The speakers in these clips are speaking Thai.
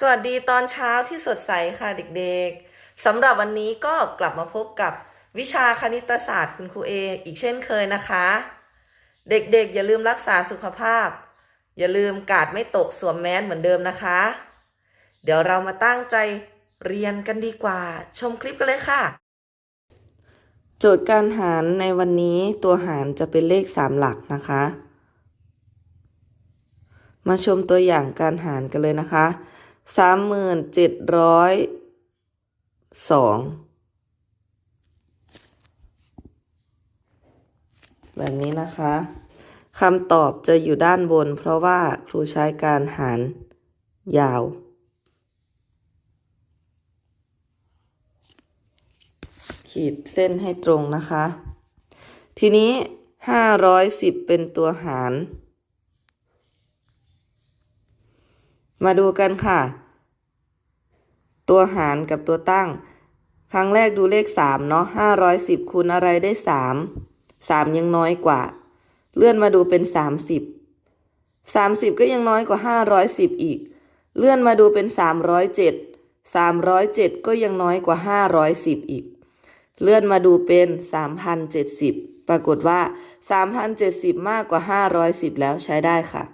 สวัสดีตอนเช้าที่สดใสค่ะเด็กๆสำหรับวันนี้ก็กลับมาพบกับวิชาคณิตศาสตร์คุณครูเออีกเช่นเคยนะคะ เด็กๆ อย่าลืมรักษาสุขภาพ อย่าลืมกาดไม่ตกสวมแมสเหมือนเดิมนะคะ เดี๋ยวเรามาตั้งใจเรียนกันดีกว่า ชมคลิปกันเลยค่ะ โจทย์การหารในวันนี้ตัวหารจะเป็นเลขสามหลักนะคะ มาชมตัวอย่างการหารกันเลยนะคะ สามหมื่นเจ็ดร้อยสองแบบนี้นะคะคำตอบจะอยู่ด้านบน เพราะว่าครูใช้การหารยาว ขีดเส้นให้ตรงนะคะ ทีนี้ห้าร้อยสิบเป็นตัวหาร มาดูกันค่ะ ตัวหารกับตัวตั้ง ครั้งแรกดูเลขสามเนาะห้าร้อยสิบคูณอะไรได้สามสามยังน้อยกว่า เลื่อนมาดูเป็นสามสิบสามสิบก็ยังน้อยกว่าห้าร้อยสิบอีก เลื่อนมาดูเป็นสามร้อยเจ็ดสามร้อยเจ็ดก็ยังน้อยกว่าห้าร้อยสิบอีก เลื่อนมาดูเป็นสามพันเจ็ดสิบปรากฏว่าสามพันเจ็ดสิบมากกว่าห้าร้อยสิบแล้วใช้ได้ค่ะ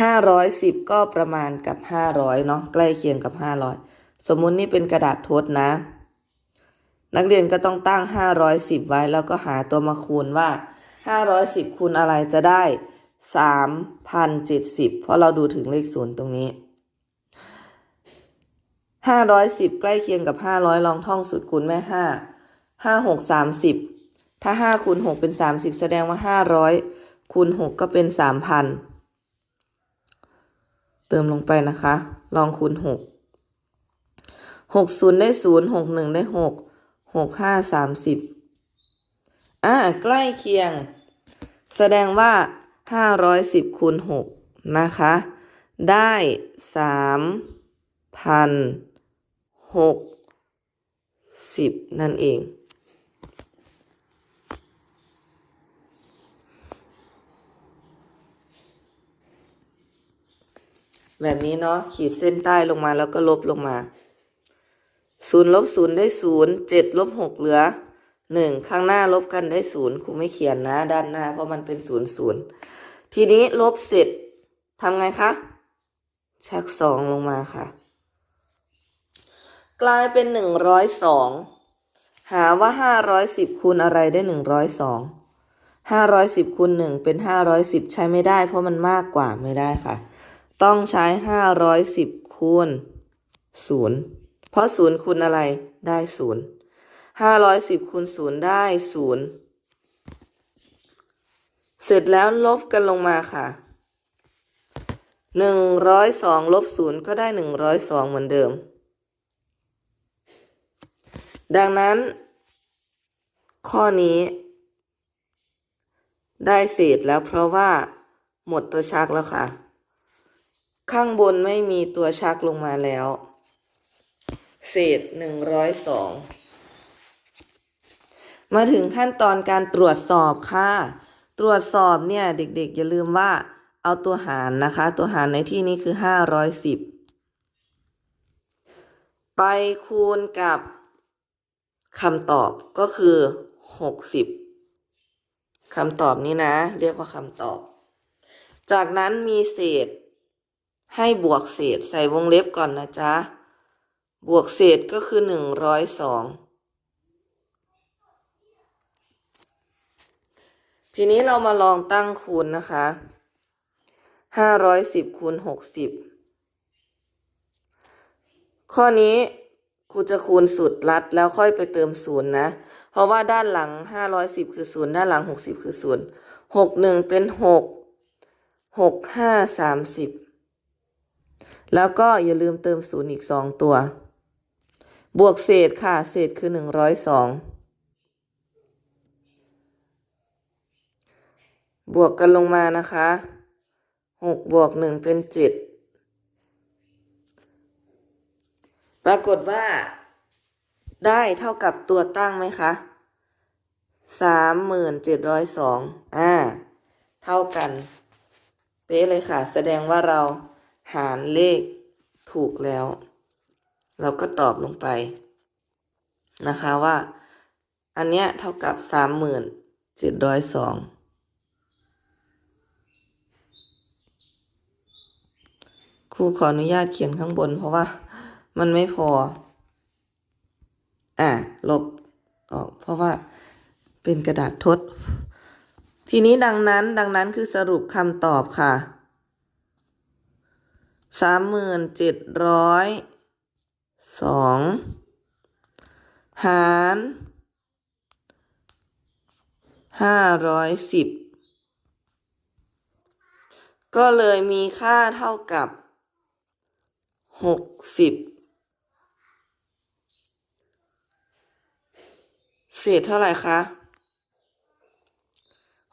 ห้าร้อยสิบก็ประมาณกับห้าร้อยเนาะใกล้เคียงกับห้าร้อยสมมุตินี่เป็นกระดาษทดนะ นักเรียนก็ต้องตั้งห้าร้อยสิบไว้แล้วก็หาตัวมาคูณว่าห้าร้อยสิบคูณอะไรจะได้สามพันเจ็ดสิบเพราะเราดูถึงเลขศูนย์ตรงนี้ห้าร้อยสิบใกล้เคียงกับห้าร้อยลองท่องสูตรคูณแม่ห้าห้าหกสามสิบถ้าห้าคูณหกเป็นสามสิบแสดงว่าห้าร้อยคูณหกก็เป็นสามพัน ติมลงไปนะคะ ลองคูณหกหกศูนย์ได้ศูนย์หกหนึ่งได้หกหกห้าสามสิบอ่าใกล้เคียง แสดงว่าห้าร้อยสิบคูณหกนะคะ ได้สามพันหกสิบนั่นเอง แบบนี้เนาะขีดเส้นใต้ลงมาแล้วก็ลบลงมาศูนย์ลบศูนย์ได้ศูนย์เจ็ดลบหกเหลือหนึ่งข้างหน้าลบกันได้ศูนย์ครูไม่เขียนนะ ด้านหน้า เพราะมันเป็นศูนย์ศูนย์ทีนี้ลบเสร็จทำไงคะชักสองลงมาค่ะ กลายเป็นหนึ่งร้อยสองหาว่าห้าร้อยสิบคูณอะไรได้หนึ่งร้อยสองห้าร้อยสิบคูณหนึ่งเป็นห้าร้อยสิบใช้ไม่ได้ เพราะมันมากกว่าไม่ได้ค่ะ ต้องใช้ห้าร้อยสิบคูณศูนย์เพราะศูนย์คูณอะไรได้ศูนย์ห้าร้อยสิบคูณศูนย์ได้ศูนย์เสร็จแล้วลบกันลงมาค่ะหนึ่งร้อยสองลบศูนย์ก็ได้หนึ่งร้อยสองเหมือนเดิม ดังนั้น ข้อนี้ ได้เศษแล้วเพราะว่าหมดตัวชักแล้วค่ะ ข้างบนไม่มีตัวชักลงมาแล้ว เศษหนึ่งร้อยสองมาถึงขั้นตอนการตรวจสอบค่ะ ตรวจสอบเนี่ยเด็กๆ อย่าลืมว่าเอาตัวหารนะคะ ตัวหารในที่นี้คือห้าร้อยสิบไปคูณกับคำตอบก็คือหกสิบคำตอบนี้นะ เรียกว่าคำตอบ จากนั้นมีเศษ ให้บวกเศษใส่วงเล็บก่อนนะจ๊ะ บวกเศษก็คือหนึ่งร้อยสองทีนี้เรามาลองตั้งคูณนะคะห้าร้อยสิบคูณหกสิบข้อนี้ครูจะคูณสุดรัดแล้วค่อยไปเติมศูนย์นะ เพราะว่าด้านหลังห้าร้อยสิบคือศูนย์ด้านหลังหกสิบคือศูนย์หกหนึ่งเป็นหกหกห้าสามสิบ แล้วก็อย่าลืมเติมศูนย์อีกสองตัว บวกเศษค่ะ เศษคือหนึ่งร้อยสองบวกกันลงมานะคะหกบวกหนึ่งเป็นเจ็ดปรากฏว่า ได้เท่ากับตัวตั้งไหมคะสามหมื่นเจ็ดร้อยสองอ่า เท่ากัน เป๊ะเลยค่ะ แสดงว่าเรา หารเลขถูกแล้ว เราก็ตอบลงไปนะคะว่า อันเนี้ยเท่ากับสามหมื่นเจ็ดร้อยสองครูขออนุญาตเขียนข้างบนเพราะว่ามันไม่พอ อะลบออกเพราะว่าเป็นกระดาษทด ทีนี้ดังนั้นดังนั้นคือสรุปคำตอบค่ะ สามหมื่นเจ็ดร้อยสองหารห้าร้อยสิบก็เลยมีค่าเท่ากับหกสิบเศษเท่าไหร่คะ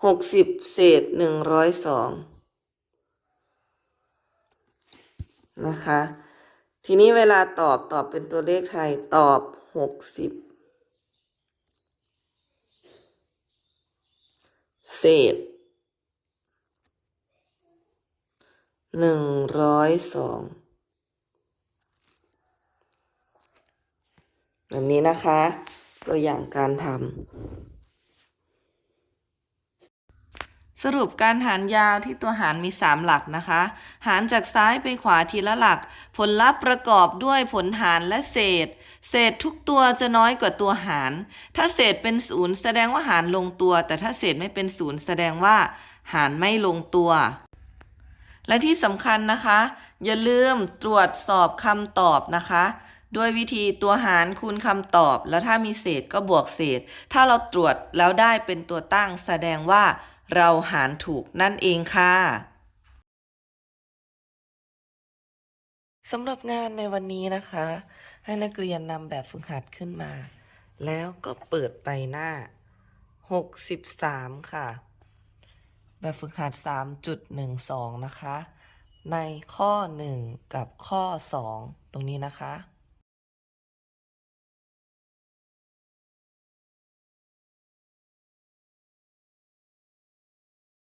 หกสิบเศษหนึ่งร้อยสอง นะคะ ทีนี้เวลาตอบตอบเป็นตัวเลขไทยตอบหกสิบเศษหนึ่งร้อยสองแบบนี้นะคะ ตัวอย่างการทำ สรุปการหารยาวที่ตัวหารมี 3 หลักนะคะ หารจากซ้ายไปขวาทีละหลัก ผลลัพธ์ประกอบด้วยผลหารและเศษ เศษทุกตัวจะน้อยกว่าตัวหาร ถ้าเศษเป็นศูนย์แสดงว่าหารลงตัว แต่ถ้าเศษไม่เป็นศูนย์แสดงว่า หารไม่ลงตัว และที่สำคัญนะคะ อย่าลืมตรวจสอบคำตอบนะคะด้วยวิธีตัวหารคูณคำตอบ แล้วถ้ามีเศษก็บวกเศษ ถ้าเราตรวจแล้วได้เป็นตัวตั้งแสดงว่า เราหารถูกนั่นเองค่ะสำหรับงานในวันนี้นะคะ ให้นักเรียนนำแบบฝึกหัดขึ้นมา แล้วก็เปิดไปหน้า 63 ค่ะ แบบฝึกหัด 3.12 นะคะ ในข้อ 1 กับข้อ 2 ตรงนี้นะคะ